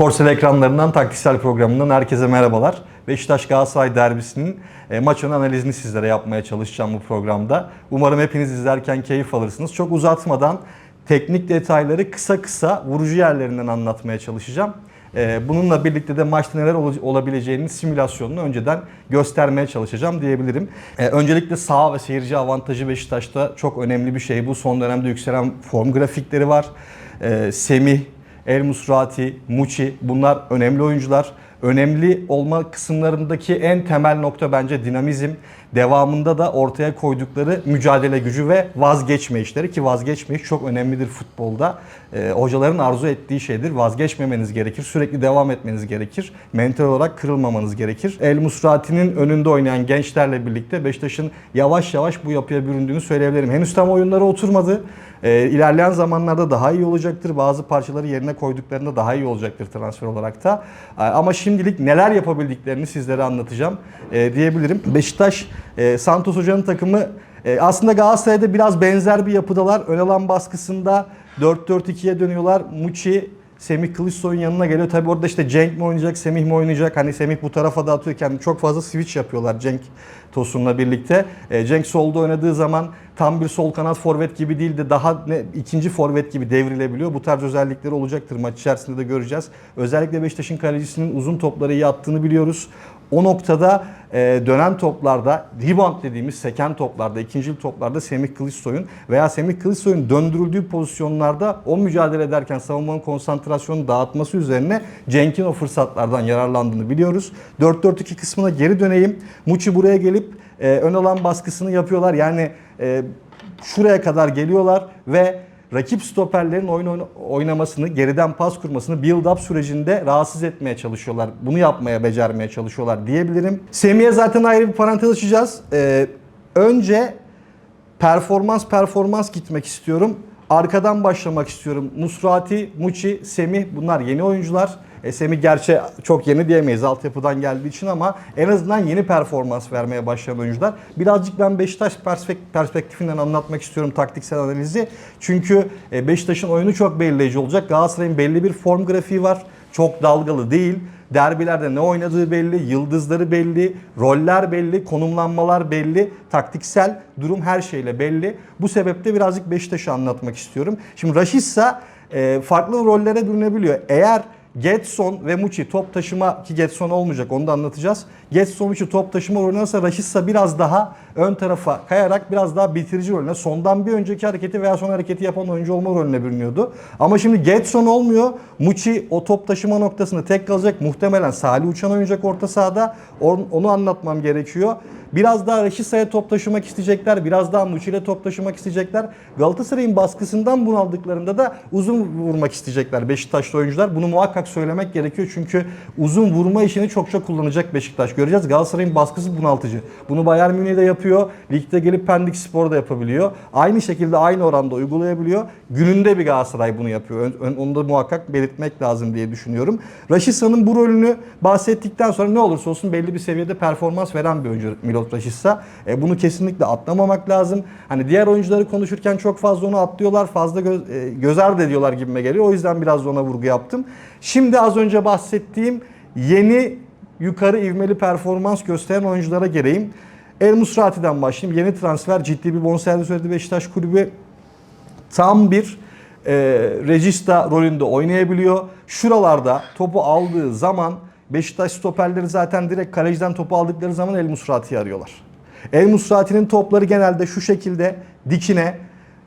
Sporsel ekranlarından taktiksel programından herkese merhabalar. Beşiktaş Galatasaray derbisinin e, maç ön analizini sizlere yapmaya çalışacağım bu programda. Umarım hepiniz izlerken keyif alırsınız. Çok uzatmadan teknik detayları kısa kısa vurucu yerlerinden anlatmaya çalışacağım. E, Bununla birlikte de maçta neler ol- olabileceğinin simülasyonunu önceden göstermeye çalışacağım diyebilirim. E, Öncelikle sağ ve seyirci avantajı Beşiktaş'ta çok önemli bir şey. Bu son dönemde yükselen form grafikleri var. E, Semih, El Musrati, Muçi bunlar önemli oyuncular. Önemli olma kısımlarındaki en temel nokta bence dinamizm. Devamında da ortaya koydukları mücadele gücü ve vazgeçme işleri ki vazgeçme iş çok önemlidir futbolda. Ee, hocaların arzu ettiği şeydir. Vazgeçmemeniz gerekir. Sürekli devam etmeniz gerekir. Mental olarak kırılmamanız gerekir. El Musrati'nin önünde oynayan gençlerle birlikte Beşiktaş'ın yavaş yavaş bu yapıya büründüğünü söyleyebilirim. Henüz tam oyunları oturmadı. Ee, ilerleyen zamanlarda daha iyi olacaktır. Bazı parçaları yerine koyduklarında daha iyi olacaktır transfer olarak da. Ee, ama şimdilik neler yapabildiklerini sizlere anlatacağım ee, diyebilirim. Beşiktaş, e, Santos Hoca'nın takımı e, aslında Galatasaray'da biraz benzer bir yapıdalar. Ön alan baskısında 4-4-2'ye dönüyorlar. Muçi Semih Kılıçsoy'un yanına geliyor. Tabi orada işte Cenk mi oynayacak, Semih mi oynayacak? Hani Semih bu tarafa da atıyor. Kendi çok fazla switch yapıyorlar Cenk Tosun'la birlikte. E, Cenk solda oynadığı zaman tam bir sol kanat forvet gibi değil de daha ne, ikinci forvet gibi devrilebiliyor. Bu tarz özellikleri olacaktır maç içerisinde de göreceğiz. Özellikle Beşiktaş'ın kalecisinin uzun topları iyi attığını biliyoruz. O noktada e, dönen toplarda, rebound dediğimiz seken toplarda, ikincil toplarda Semih Kılıçsoy'un veya Semih Kılıçsoy'un döndürüldüğü pozisyonlarda o mücadele ederken savunmanın konsantrasyonunu dağıtması üzerine Cenk'in o fırsatlardan yararlandığını biliyoruz. 4-4-2 kısmına geri döneyim. Muçi buraya gelip e, ön alan baskısını yapıyorlar. Yani e, şuraya kadar geliyorlar ve rakip stoperlerin oyun oyna- oynamasını, geriden pas kurmasını build-up sürecinde rahatsız etmeye çalışıyorlar. Bunu yapmaya, becermeye çalışıyorlar diyebilirim. Semih'e zaten ayrı bir parantez açacağız. Ee, önce performans performans gitmek istiyorum. Arkadan başlamak istiyorum. Musrati, Muçi, Semih bunlar yeni oyuncular. E, Semih gerçi çok yeni diyemeyiz altyapıdan geldiği için ama en azından yeni performans vermeye başlayan oyuncular. Birazcık ben Beşiktaş perspek- perspektifinden anlatmak istiyorum taktiksel analizi. Çünkü e, Beşiktaş'ın oyunu çok belirleyici olacak. Galatasaray'ın belli bir form grafiği var. Çok dalgalı değil. Derbilerde ne oynadığı belli, yıldızları belli, roller belli, konumlanmalar belli, taktiksel durum her şeyle belli. Bu sebeple birazcık Beşiktaş'ı anlatmak istiyorum. Şimdi Raşitsa e, farklı rollere bürünebiliyor. Eğer Getson ve Muçi top taşıma ki Getson olmayacak onu da anlatacağız. Getson Muçi top taşıma rolüne alırsa Raşitsa biraz daha ön tarafa kayarak biraz daha bitirici rolüne sondan bir önceki hareketi veya son hareketi yapan oyuncu olma rolüne bürünüyordu. Ama şimdi Getson olmuyor. Muçi o top taşıma noktasında tek kalacak. Muhtemelen Salih Uçan oynayacak orta sahada. On- Onu anlatmam gerekiyor. Biraz daha Raşitsa'ya top taşımak isteyecekler. Biraz daha Muçi ile top taşımak isteyecekler. Galatasaray'ın baskısından bunaldıklarında da uzun vurmak isteyecekler Beşiktaşlı oyuncular. Bunu muhakkak söylemek gerekiyor. Çünkü uzun vurma işini çok çok kullanacak Beşiktaş. Göreceğiz Galatasaray'ın baskısı bunaltıcı. Bunu Bayern Münih de yapıyor. Ligde gelip Pendik Spor da yapabiliyor. Aynı şekilde aynı oranda uygulayabiliyor. Gününde bir Galatasaray bunu yapıyor. Onu da muhakkak belirtmek lazım diye düşünüyorum. Raşitsa'nın bu rolünü bahsettikten sonra ne olursa olsun belli bir seviyede performans veren bir oyuncu Milot Raşitsa. E, bunu kesinlikle atlamamak lazım. Hani diğer oyuncuları konuşurken çok fazla onu atlıyorlar, fazla göz, e, göz ardı ediyorlar gibime geliyor. O yüzden biraz ona vurgu yaptım. Şimdi az önce bahsettiğim yeni yukarı ivmeli performans gösteren oyunculara geleyim. El Musrati'den başlayayım. Yeni transfer ciddi bir bonservis ödedi Beşiktaş kulübü tam bir e, regista rolünde oynayabiliyor. Şuralarda topu aldığı zaman Beşiktaş stoperleri zaten direkt kaleciden topu aldıkları zaman El Musrati'yi arıyorlar. El Musrati'nin topları genelde şu şekilde dikine,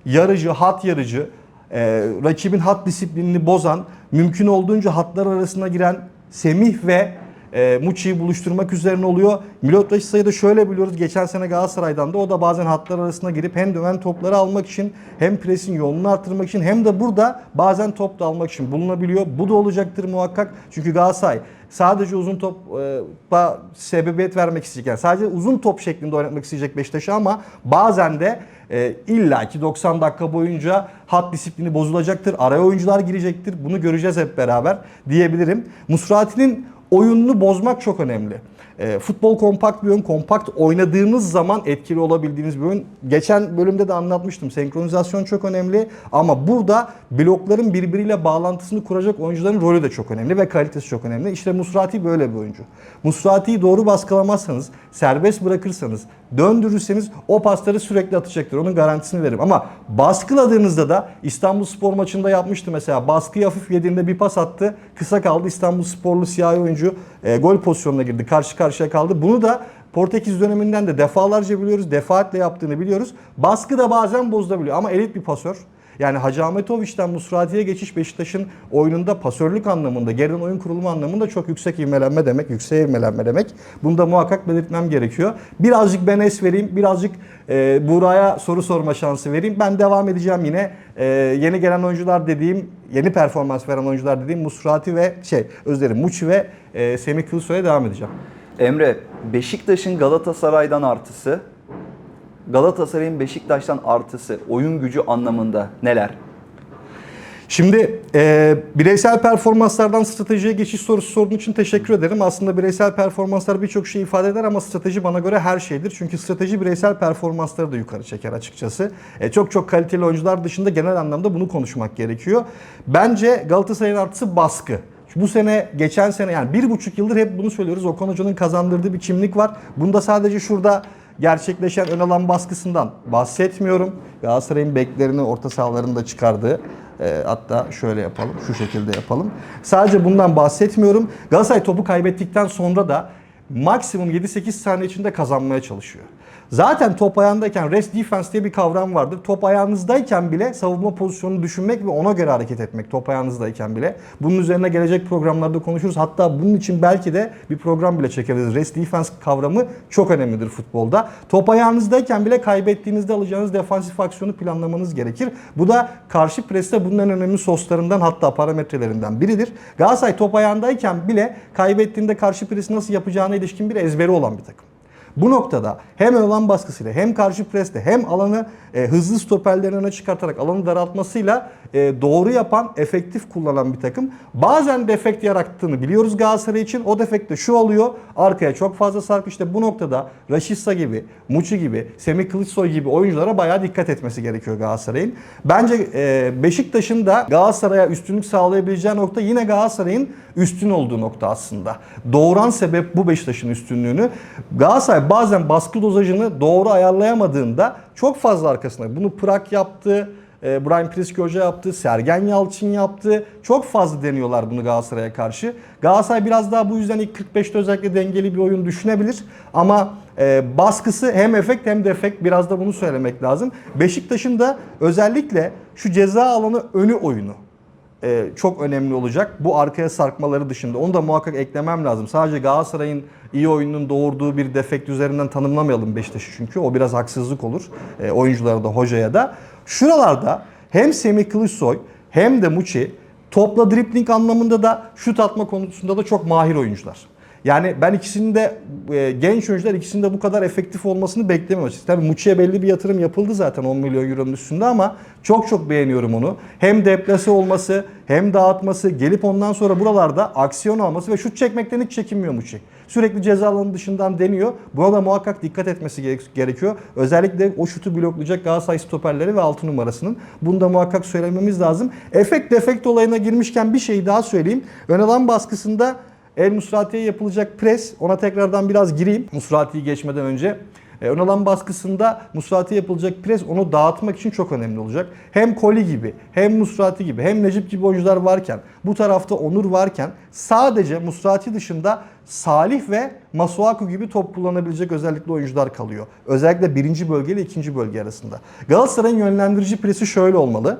yarıcı, hat yarıcı, e, rakibin hat disiplinini bozan, mümkün olduğunca hatlar arasına giren Semih ve e, Muçi'yi buluşturmak üzerine oluyor. Milot Rasica'yı da şöyle biliyoruz. Geçen sene Galatasaray'dan da o da bazen hatlar arasına girip hem dönen topları almak için hem presin yolunu artırmak için hem de burada bazen top da almak için bulunabiliyor. Bu da olacaktır muhakkak. Çünkü Galatasaray sadece uzun topa sebebiyet vermek isteyecek. Sadece uzun top şeklinde oynatmak isteyecek Beşiktaş'ı ama bazen de e, illaki 90 dakika boyunca hat disiplini bozulacaktır. Araya oyuncular girecektir. Bunu göreceğiz hep beraber diyebilirim. Musrati'nin oyununu bozmak çok önemli. E, futbol kompakt bir oyun. Kompakt oynadığınız zaman etkili olabildiğiniz bir oyun. Geçen bölümde de anlatmıştım. Senkronizasyon çok önemli ama burada blokların birbiriyle bağlantısını kuracak oyuncuların rolü de çok önemli ve kalitesi çok önemli. İşte Musrati böyle bir oyuncu. Musrati'yi doğru baskılamazsanız, serbest bırakırsanız, döndürürseniz o pasları sürekli atacaktır. Onun garantisini veririm. Ama baskıladığınızda da İstanbul Spor maçında yapmıştı mesela. Baskıyı hafif yediğinde bir pas attı. Kısa kaldı. İstanbul Sporlu siyahi oyuncu e, gol pozisyonuna girdi. Karşı karşıya kaldı. Bunu da Portekiz döneminden de defalarca biliyoruz. Defaatle yaptığını biliyoruz. Baskı da bazen bozulabiliyor ama elit bir pasör. Yani Hacı Ahmetoviç'ten Musrati'ye geçiş Beşiktaş'ın oyununda pasörlük anlamında, geriden oyun kurulumu anlamında çok yüksek ivmelenme demek, yüksek ivmelenme demek. Bunu da muhakkak belirtmem gerekiyor. Birazcık ben es vereyim, birazcık e, Buğra'ya soru sorma şansı vereyim. Ben devam edeceğim yine. E, yeni gelen oyuncular dediğim, yeni performans veren oyuncular dediğim Musrati ve şey, özür dilerim Muçi ve e, Semih Kılıçsoy'a devam edeceğim. Emre, Beşiktaş'ın Galatasaray'dan artısı, Galatasaray'ın Beşiktaş'tan artısı oyun gücü anlamında neler? Şimdi e, bireysel performanslardan stratejiye geçiş sorusu sorduğun için teşekkür ederim. Aslında bireysel performanslar birçok şey ifade eder ama strateji bana göre her şeydir. Çünkü strateji bireysel performansları da yukarı çeker açıkçası. E, çok çok kaliteli oyuncular dışında genel anlamda bunu konuşmak gerekiyor. Bence Galatasaray'ın artısı baskı. Bu sene, geçen sene yani bir buçuk yıldır hep bunu söylüyoruz. Okan Hoca'nın kazandırdığı bir kimlik var. Bunda sadece şurada gerçekleşen ön alan baskısından bahsetmiyorum. Galatasaray'ın beklerini orta sahalarında çıkardığı e, hatta şöyle yapalım, şu şekilde yapalım. Sadece bundan bahsetmiyorum. Galatasaray topu kaybettikten sonra da maksimum 7-8 saniye içinde kazanmaya çalışıyor. Zaten top ayağındayken rest defense diye bir kavram vardır. Top ayağınızdayken bile savunma pozisyonunu düşünmek ve ona göre hareket etmek. Top ayağınızdayken bile. Bunun üzerine gelecek programlarda konuşuruz. Hatta bunun için belki de bir program bile çekebiliriz. Rest defense kavramı çok önemlidir futbolda. Top ayağınızdayken bile kaybettiğinizde alacağınız defansif aksiyonu planlamanız gerekir. Bu da karşı preste bunun en önemli soslarından hatta parametrelerinden biridir. Galatasaray top ayağındayken bile kaybettiğinde karşı presi nasıl yapacağına ilişkin bir ezberi olan bir takım. Bu noktada hem alan baskısıyla hem karşı presle hem alanı e, hızlı stoperlerin öne çıkartarak alanı daraltmasıyla e, doğru yapan, efektif kullanan bir takım. Bazen defekt yarattığını biliyoruz Galatasaray için. O defekt de şu oluyor. Arkaya çok fazla sarkı. İşte bu noktada Raşissa gibi, Muçi gibi, Semih Kılıçsoy gibi oyunculara bayağı dikkat etmesi gerekiyor Galatasaray'ın. Bence e, Beşiktaş'ın da Galatasaray'a üstünlük sağlayabileceği nokta yine Galatasaray'ın üstün olduğu nokta aslında. Doğuran sebep bu Beşiktaş'ın üstünlüğünü. Galatasaray bazen baskı dozajını doğru ayarlayamadığında çok fazla arkasında. Bunu Prak yaptı, e, Brian Priske Hoca yaptı, Sergen Yalçın yaptı. Çok fazla deniyorlar bunu Galatasaray'a karşı. Galatasaray biraz daha bu yüzden ilk 45'te özellikle dengeli bir oyun düşünebilir. Ama e, baskısı hem efekt hem defekt biraz da bunu söylemek lazım. Beşiktaş'ın da özellikle şu ceza alanı önü oyunu e, çok önemli olacak. Bu arkaya sarkmaları dışında. Onu da muhakkak eklemem lazım. Sadece Galatasaray'ın iyi oyunun doğurduğu bir defekt üzerinden tanımlamayalım Beşiktaş'ı çünkü. O biraz haksızlık olur. E, oyunculara da hocaya da. Şuralarda hem Semih Kılıçsoy hem de Muçi topla dribling anlamında da şut atma konusunda da çok mahir oyuncular. Yani ben ikisinin de e, genç oyuncular ikisinin de bu kadar efektif olmasını beklemiyorum açıkçası. Tabii Muçi'ye belli bir yatırım yapıldı zaten 10 milyon euronun üstünde ama çok çok beğeniyorum onu. Hem deplase olması hem dağıtması gelip ondan sonra buralarda aksiyon alması ve şut çekmekten hiç çekinmiyor Muçi. Sürekli ceza alanı dışından deniyor. Buna da muhakkak dikkat etmesi gerek- gerekiyor. Özellikle o şutu bloklayacak Galatasaray stoperleri ve 6 numarasının. Bunu da muhakkak söylememiz lazım. Efekt defekt olayına girmişken bir şey daha söyleyeyim. Ön alan baskısında El Musrati'ye yapılacak pres, ona tekrardan biraz gireyim Musrati'yi geçmeden önce. E, ön alan baskısında Musrati'ye yapılacak pres onu dağıtmak için çok önemli olacak. Hem Koli gibi, hem Musrati gibi, hem Necip gibi oyuncular varken, bu tarafta Onur varken sadece Musrati dışında Salih ve Masuaku gibi top kullanabilecek özellikle oyuncular kalıyor. Özellikle birinci bölge ile ikinci bölge arasında. Galatasaray'ın yönlendirici presi şöyle olmalı.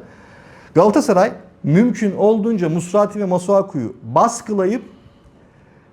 Galatasaray mümkün olduğunca Musrati ve Masuaku'yu baskılayıp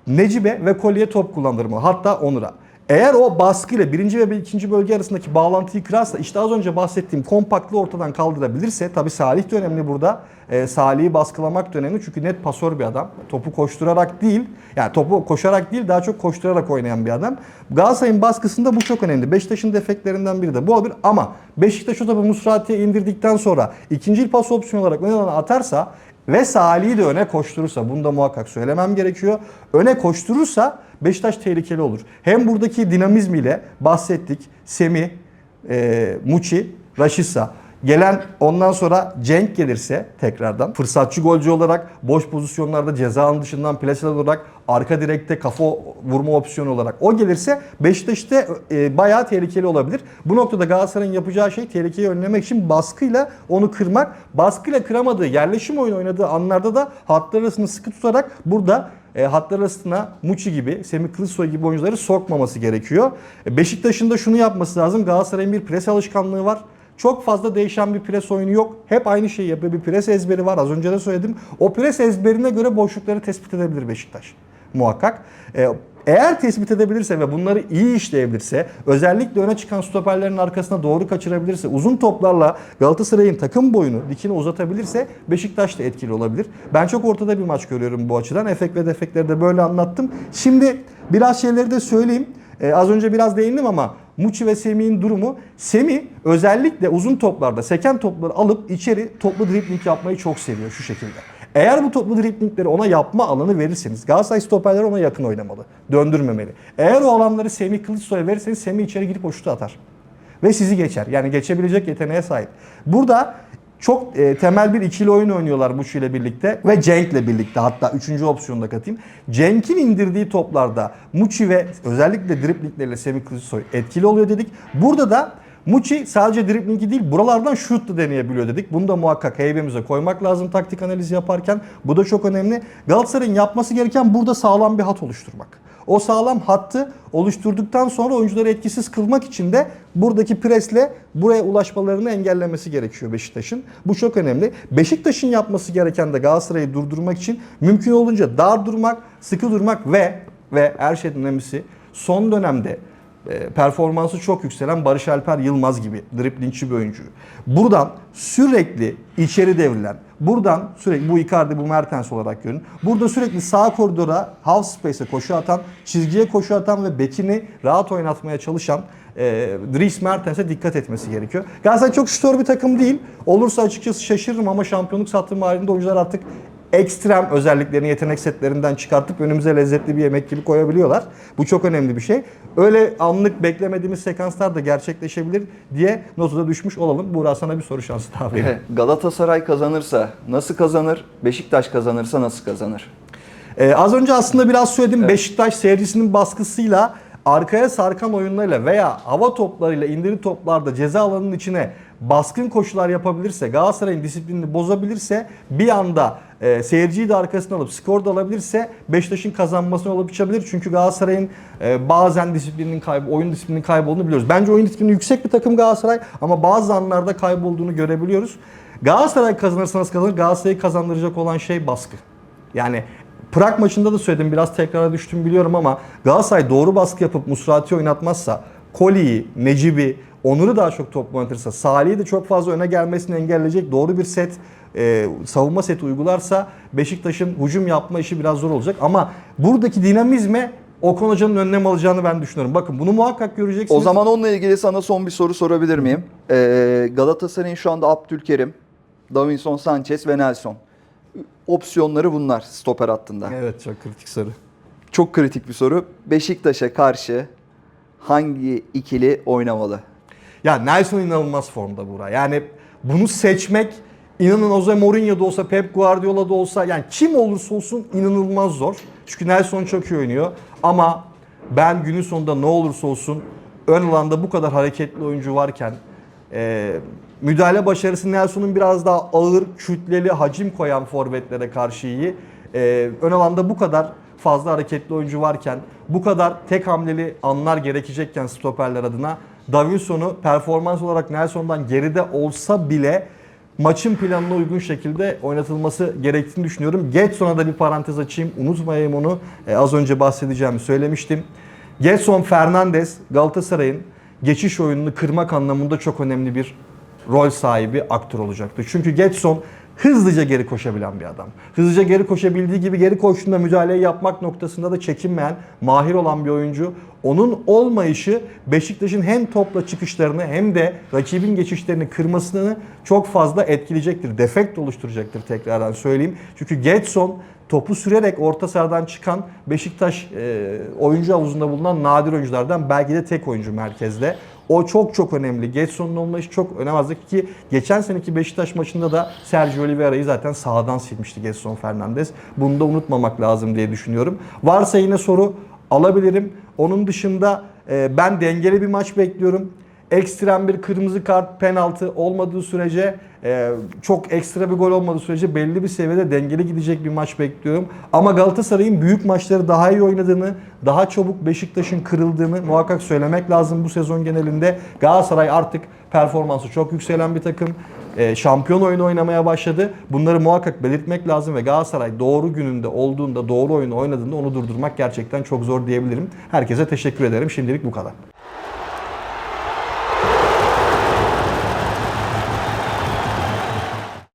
Necibe ve Kolye top kullandırma. Hatta Onur'a. Eğer o baskıyla birinci ve ikinci bölge arasındaki bağlantıyı kırarsa işte az önce bahsettiğim kompaktlığı ortadan kaldırabilirse tabi Salih de önemli burada. E, Salih'i baskılamak da önemli çünkü net pasör bir adam. Topu koşturarak değil yani topu koşarak değil daha çok koşturarak oynayan bir adam. Galatasaray'ın baskısında bu çok önemli. Beşiktaş'ın defektlerinden biri de bu olabilir ama Beşiktaş o topu Musrati'ye indirdikten sonra ikinci pas opsiyonu olarak ön alana atarsa ve Salih'i de öne koşturursa, bunu da muhakkak söylemem gerekiyor. Öne koşturursa Beşiktaş tehlikeli olur. Hem buradaki dinamizmiyle bahsettik. Semih, e, Muçi, Raşitsa. Gelen ondan sonra Cenk gelirse tekrardan fırsatçı golcü olarak boş pozisyonlarda ceza dışından plase olarak arka direkte kafa vurma opsiyonu olarak o gelirse Beşiktaş'ta e, bayağı tehlikeli olabilir. Bu noktada Galatasaray'ın yapacağı şey tehlikeyi önlemek için baskıyla onu kırmak. Baskıyla kıramadığı yerleşim oyunu oynadığı anlarda da hatlar arasını sıkı tutarak burada e, hatlar arasına Muçi gibi, Semih Kılıçsoy gibi oyuncuları sokmaması gerekiyor. E, Beşiktaş'ın da şunu yapması lazım. Galatasaray'ın bir pres alışkanlığı var. Çok fazla değişen bir pres oyunu yok. Hep aynı şeyi yapıyor. Bir pres ezberi var. Az önce de söyledim. O pres ezberine göre boşlukları tespit edebilir Beşiktaş. Muhakkak. Ee, eğer tespit edebilirse ve bunları iyi işleyebilirse, özellikle öne çıkan stoperlerin arkasına doğru kaçırabilirse, uzun toplarla Galatasaray'ın takım boyunu, dikini uzatabilirse Beşiktaş da etkili olabilir. Ben çok ortada bir maç görüyorum bu açıdan. Efekt ve defektleri de böyle anlattım. Şimdi biraz şeyleri de söyleyeyim. Ee, az önce biraz değindim ama Muçi ve Semih'in durumu. Semih özellikle uzun toplarda seken topları alıp içeri toplu dribling yapmayı çok seviyor şu şekilde. Eğer bu toplu driblingleri ona yapma alanı verirseniz Galatasaray stoperleri ona yakın oynamalı. Döndürmemeli. Eğer o alanları Semih Kılıçsoy'a verirseniz Semih içeri girip o şutu atar. Ve sizi geçer. Yani geçebilecek yeteneğe sahip. Burada çok e, temel bir ikili oyun oynuyorlar Muçi ile birlikte ve Cenk'le birlikte hatta üçüncü opsiyonu da katayım. Cenk'in indirdiği toplarda Muçi ve özellikle driblingleriyle Semih Kılıçsoy etkili oluyor dedik. Burada da Muçi sadece driblingi değil buralardan şut da deneyebiliyor dedik. Bunu da muhakkak heybemize koymak lazım taktik analizi yaparken. Bu da çok önemli. Galatasaray'ın yapması gereken burada sağlam bir hat oluşturmak. O sağlam hattı oluşturduktan sonra oyuncuları etkisiz kılmak için de buradaki presle buraya ulaşmalarını engellemesi gerekiyor Beşiktaş'ın. Bu çok önemli. Beşiktaş'ın yapması gereken de Galatasaray'ı durdurmak için mümkün olunca dar durmak, sıkı durmak ve ve her şeyden önemlisi son dönemde performansı çok yükselen Barış Alper Yılmaz gibi driblingçi bir oyuncu. Buradan sürekli içeri devrilen, buradan sürekli bu Icardi bu Mertens olarak görün. Burada sürekli sağ koridora half space'e koşu atan, çizgiye koşu atan ve bekini rahat oynatmaya çalışan e, Dries Mertens'e dikkat etmesi gerekiyor. Galatasaray çok şutör bir takım değil. Olursa açıkçası şaşırırım ama şampiyonluk sattığım halinde oyuncular artık ekstrem özelliklerini yetenek setlerinden çıkartıp önümüze lezzetli bir yemek gibi koyabiliyorlar. Bu çok önemli bir şey. Öyle anlık beklemediğimiz sekanslar da gerçekleşebilir diye notu da düşmüş olalım. Buğra sana bir soru şansı daha vereyim. Galatasaray kazanırsa nasıl kazanır? Beşiktaş kazanırsa nasıl kazanır? Ee, az önce aslında biraz söyledim. Beşiktaş seyircisinin baskısıyla arkaya sarkan oyunlarıyla veya hava toplarıyla indiri toplarda ceza alanının içine baskın koşular yapabilirse, Galatasaray'ın disiplinini bozabilirse bir anda e, seyirciyi de arkasına alıp skor da alabilirse Beşiktaş'ın kazanmasına olup içebilir. Çünkü Galatasaray'ın e, bazen disiplinin kaybı, oyun disiplininin kaybolduğunu biliyoruz. Bence oyun disiplini yüksek bir takım Galatasaray ama bazı anlarda kaybolduğunu görebiliyoruz. Galatasaray kazanırsa nasıl kazanır? Galatasaray'ı kazandıracak olan şey baskı. Yani Prag maçında da söyledim biraz tekrara düştüm biliyorum ama Galatasaray doğru baskı yapıp Musrati oynatmazsa Koli'yi, Necip'i, Onur'u daha çok top oynatırsa, Salih'i de çok fazla öne gelmesini engelleyecek doğru bir set, e, savunma seti uygularsa Beşiktaş'ın hücum yapma işi biraz zor olacak. Ama buradaki dinamizme Okan Hoca'nın önlem alacağını ben düşünüyorum. Bakın bunu muhakkak göreceksiniz. O zaman onunla ilgili sana son bir soru sorabilir miyim? Ee, Galatasaray'ın şu anda Abdülkerim, Davinson Sanchez ve Nelson. Opsiyonları bunlar stoper hattında. Evet çok kritik soru. Çok kritik bir soru. Beşiktaş'a karşı hangi ikili oynamalı? Ya Nelson inanılmaz formda Buğra. Yani bunu seçmek inanın Jose Mourinho da olsa Pep Guardiola da olsa yani kim olursa olsun inanılmaz zor. Çünkü Nelson çok iyi oynuyor ama ben günün sonunda ne olursa olsun ön alanda bu kadar hareketli oyuncu varken e, müdahale başarısı Nelson'un biraz daha ağır, kütleli, hacim koyan forvetlere karşı iyi. E, ön alanda bu kadar fazla hareketli oyuncu varken, bu kadar tek hamleli anlar gerekecekken stoperler adına Davinson'u performans olarak Nelson'dan geride olsa bile maçın planına uygun şekilde oynatılması gerektiğini düşünüyorum. Getson'a da bir parantez açayım. Unutmayayım onu. Ee, az önce bahsedeceğimi söylemiştim. Getson Fernandes Galatasaray'ın geçiş oyununu kırmak anlamında çok önemli bir rol sahibi aktör olacaktı. Çünkü Getson hızlıca geri koşabilen bir adam. Hızlıca geri koşabildiği gibi geri koştuğunda müdahaleyi yapmak noktasında da çekinmeyen, mahir olan bir oyuncu. Onun olmayışı Beşiktaş'ın hem topla çıkışlarını hem de rakibin geçişlerini kırmasını çok fazla etkileyecektir. Defekt oluşturacaktır tekrardan söyleyeyim. Çünkü Getson topu sürerek orta sahadan çıkan Beşiktaş e, oyuncu havuzunda bulunan nadir oyunculardan belki de tek oyuncu merkezde. O çok çok önemli. Getson'un olmayışı çok önemli ki geçen seneki Beşiktaş maçında da Sergio Oliveira'yı zaten sağdan silmişti Getson Fernandez. Bunu da unutmamak lazım diye düşünüyorum. Varsa yine soru alabilirim. Onun dışında e, ben dengeli bir maç bekliyorum. Ekstrem bir kırmızı kart, penaltı olmadığı sürece, e, çok ekstra bir gol olmadığı sürece belli bir seviyede dengeli gidecek bir maç bekliyorum. Ama Galatasaray'ın büyük maçları daha iyi oynadığını, daha çabuk Beşiktaş'ın kırıldığını muhakkak söylemek lazım bu sezon genelinde. Galatasaray artık performansı çok yükselen bir takım. E, şampiyon oyunu oynamaya başladı. Bunları muhakkak belirtmek lazım ve Galatasaray doğru gününde olduğunda, doğru oyunu oynadığında onu durdurmak gerçekten çok zor diyebilirim. Herkese teşekkür ederim. Şimdilik bu kadar.